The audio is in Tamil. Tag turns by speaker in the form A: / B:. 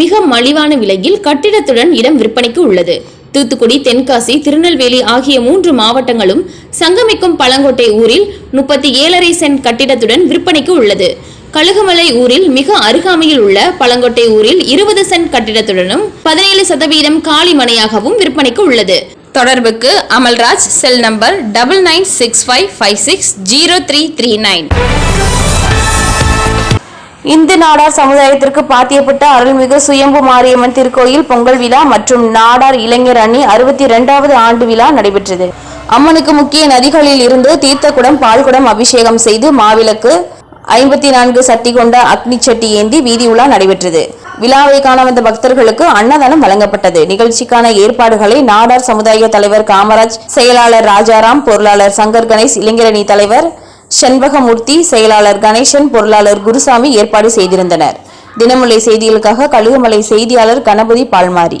A: மிக மலிவான விலையில் கட்டிடத்துடன் இடம் விற்பனைக்கு உள்ளது. தூத்துக்குடி தென்காசி திருநெல்வேலி ஆகிய மூன்று மாவட்டங்களும் சங்கமிக்கும் பழங்கோட்டை ஊரில் முப்பத்தி ஏழரை சென்ட் கட்டிடத்துடன் விற்பனைக்கு உள்ளது. கழுகுமலை ஊரில் மிக அருகாமையில் உள்ள பழங்கோட்டை ஊரில் இருபது சென்ட் கட்டிடத்துடனும் பதினேழு சதவீதம் காலி மனையாகவும் விற்பனைக்கு உள்ளது. தொடர்புக்கு Amalraj cell number double nine six five five six zero three three nine.
B: Hindu Nadar சமுதாயத்திற்கு பாத்தியப்பட்ட அருள்மிகு சுயம்பு மாரியம்மன் திருக்கோயில் பொங்கல் விழா மற்றும் நாடார் இளைஞர் அணி அறுபத்தி இரண்டாவது ஆண்டு விழா நடைபெற்றது. அம்மனுக்கு முக்கிய நதிகளில் இருந்து தீர்த்தக்குடம் பால்குடம் அபிஷேகம் செய்து மாவிளக்கு ஐம்பத்தி நான்கு சட்டி கொண்ட அக்னி சட்டி ஏந்தி வீதி உலா நடைபெற்றது. விழாவை காண வந்த பக்தர்களுக்கு அன்னதானம் வழங்கப்பட்டது. நிகழ்ச்சிக்கான ஏற்பாடுகளை நாடார் சமுதாய தலைவர் காமராஜ் செயலாளர் ராஜாராம் பொருளாளர் சங்கர் கணேஷ் இளைஞரணி தலைவர் செண்பகமூர்த்தி செயலாளர் கணேசன் பொருளாளர் குருசாமி ஏற்பாடு செய்திருந்தனர். தினமலை செய்திகளுக்காக கழுகுமலை செய்தியாளர் கணபதி பால்மாரி.